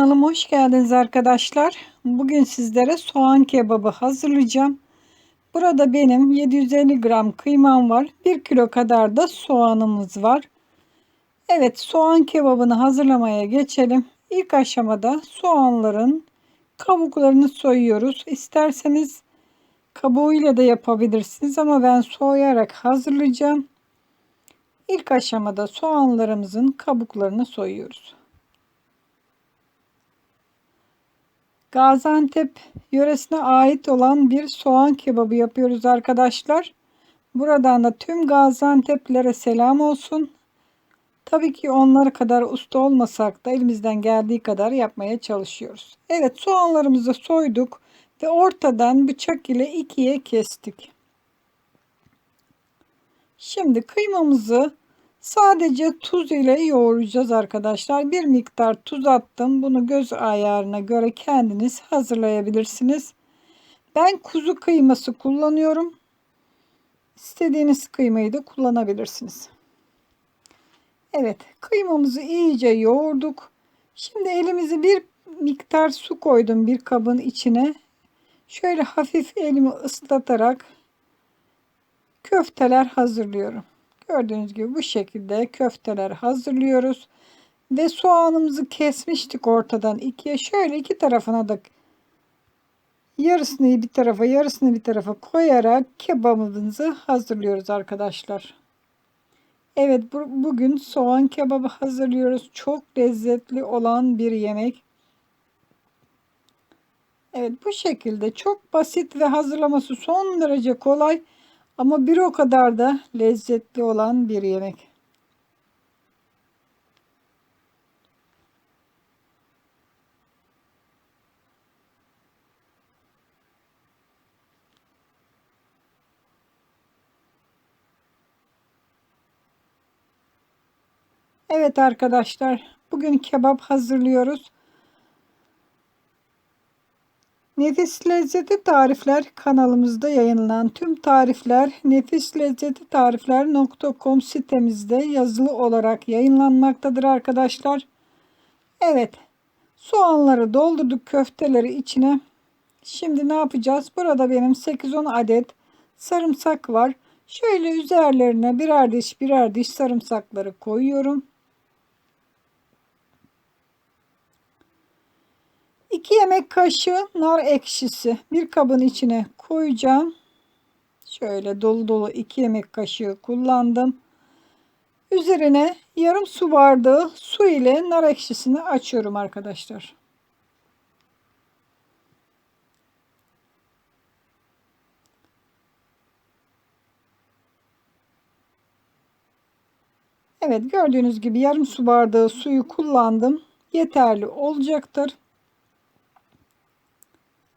Kanalıma hoş geldiniz arkadaşlar. Bugün sizlere soğan kebabı hazırlayacağım. Burada benim 750 gram kıymam var. 1 kilo kadar da soğanımız var. Evet soğan kebabını hazırlamaya geçelim. İlk aşamada soğanların kabuklarını soyuyoruz. İsterseniz kabuğuyla da yapabilirsiniz ama ben soyarak hazırlayacağım. İlk aşamada soğanlarımızın kabuklarını soyuyoruz. Gaziantep yöresine ait olan bir soğan kebabı yapıyoruz arkadaşlar. Buradan da tüm Gaziantep'lilere selam olsun. Tabii ki onlara kadar usta olmasak da elimizden geldiği kadar yapmaya çalışıyoruz. Evet soğanlarımızı soyduk ve ortadan bıçak ile ikiye kestik. Şimdi kıymamızı Sadece tuz ile yoğuracağız arkadaşlar. Bir miktar tuz attım. Bunu göz ayarına göre kendiniz hazırlayabilirsiniz. Ben kuzu kıyması kullanıyorum. İstediğiniz kıymayı da kullanabilirsiniz. Evet kıymamızı iyice yoğurduk. Şimdi elimizi bir miktar su koydum bir kabın içine. Şöyle hafif elimi ıslatarak köfteler hazırlıyorum. Gördüğünüz gibi bu şekilde köfteler hazırlıyoruz. Ve soğanımızı kesmiştik ortadan ikiye. Şöyle iki tarafına da yarısını bir tarafa yarısını bir tarafa koyarak kebabımızı hazırlıyoruz arkadaşlar. Evet bu, bugün soğan kebabı hazırlıyoruz. Çok lezzetli olan bir yemek. Evet bu şekilde çok basit ve hazırlaması son derece kolay. Ama bir o kadar da lezzetli olan bir yemek. Evet arkadaşlar, bugün kebap hazırlıyoruz. Nefis Lezzeti Tarifler kanalımızda yayınlanan tüm tarifler Nefis Lezzeti Tarifler.com sitemizde yazılı olarak yayınlanmaktadır arkadaşlar. Evet soğanları doldurduk köfteleri içine. Şimdi ne yapacağız? Burada benim 8-10 adet sarımsak var. Şöyle üzerlerine birer diş birer diş sarımsakları koyuyorum. 2 yemek kaşığı nar ekşisi bir kabın içine koyacağım. Şöyle dolu dolu 2 yemek kaşığı kullandım. Üzerine yarım su bardağı su ile nar ekşisini açıyorum arkadaşlar. Evet gördüğünüz gibi yarım su bardağı suyu kullandım. Yeterli olacaktır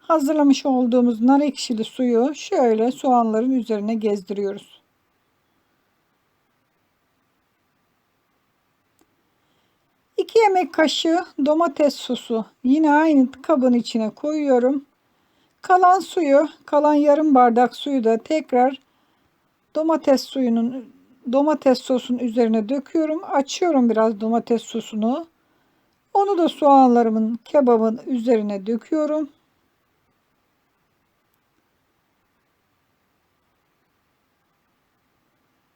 hazırlamış olduğumuz nar ekşili suyu şöyle soğanların üzerine gezdiriyoruz. İki yemek kaşığı domates sosu yine aynı kabın içine koyuyorum. Kalan suyu, kalan yarım bardak suyu da tekrar domates suyunun domates sosun üzerine döküyorum. Açıyorum biraz domates sosunu. Onu da soğanlarımın kebabın üzerine döküyorum.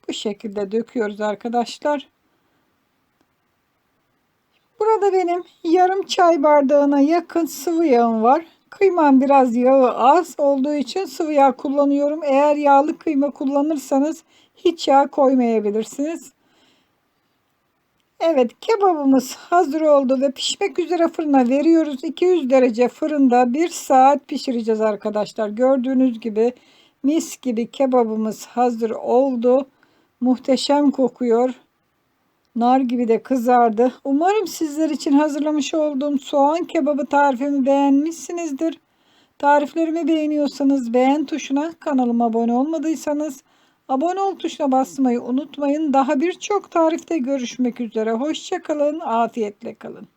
Bu şekilde döküyoruz arkadaşlar. Burada benim yarım çay bardağına yakın sıvı yağım var. Kıymam biraz yağı az olduğu için sıvı yağ kullanıyorum. Eğer yağlı kıyma kullanırsanız hiç yağ koymayabilirsiniz. Evet kebabımız hazır oldu ve pişmek üzere fırına veriyoruz. 200 derece fırında 1 saat pişireceğiz arkadaşlar. Gördüğünüz gibi mis gibi kebabımız hazır oldu. Muhteşem kokuyor. Nar gibi de kızardı. Umarım sizler için hazırlamış olduğum soğan kebabı tarifimi beğenmişsinizdir. Tariflerimi beğeniyorsanız beğen tuşuna, kanalıma abone olmadıysanız abone ol tuşuna basmayı unutmayın. Daha birçok tarifte görüşmek üzere. Hoşçakalın, afiyetle kalın.